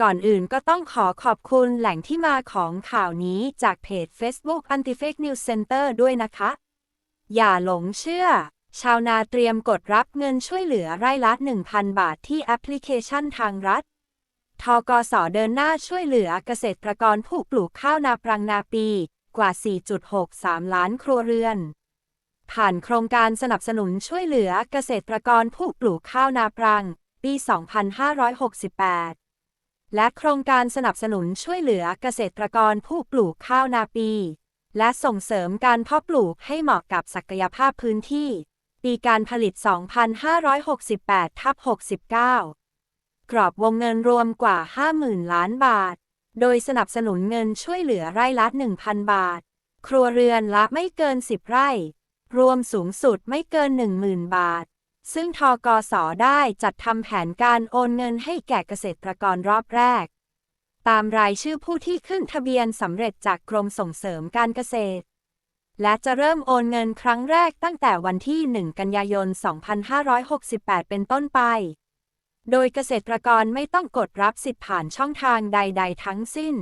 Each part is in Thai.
ก่อนอื่นก็ต้องขอขอบคุณแหล่งที่มาของข่าวนี้จากเพจ Facebook Anti-Fake News Center ด้วยนะคะ อย่าหลงเชื่อ ชาวนาเตรียมกดรับเงินช่วยเหลือไร่ละ 1,000 บาทที่แอปพลิเคชันทางรัฐ ทกสเดินหน้าช่วยเหลือเกษตรกรผู้ปลูกข้าวนาปรังนาปีกว่า 4.63 ล้านครัวเรือน ผ่านโครงการสนับสนุนช่วยเหลือเกษตรกรผู้ปลูกข้าวนาปรัง ปี 2568 และโครงการสนับสนุนช่วยเหลือเกษตรกรผู้ปลูกข้าวนาปี และส่งเสริมการเพาะปลูกให้เหมาะกับศักยภาพพื้นที่ ปีการผลิต 2568ทับ69 กรอบวงเงินรวมกว่า 50,000 ล้านบาท โดยสนับสนุนเงินช่วยเหลือไร่ละ 1,000 บาท ครัวเรือนละไม่เกิน 10 ไร่ รวมสูงสุดไม่เกิน 10,000 บาท ซึ่งทกสได้จัดทำแผนการโอนเงินให้แก่เกษตรกรรอบแรก ตามรายชื่อผู้ที่ขึ้นทะเบียนสำเร็จจากกรมส่งเสริมการเกษตร และจะเริ่มโอนเงินครั้งแรกตั้งแต่วันที่ 1 กันยายน 2568 เป็นต้นไป โดยเกษตรกรไม่ต้องกดรับสิทธิ์ผ่านช่องทางใด ๆ ทั้งสิ้น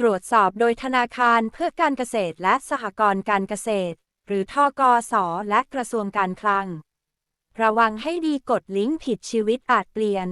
ตรวจสอบโดยธนาคารเพื่อการเกษตรและสหกรณ์การเกษตร หรือทกสและกระทรวงการคลัง ระวังให้ดีกดลิงก์ผิดชีวิตอาจเปลี่ยน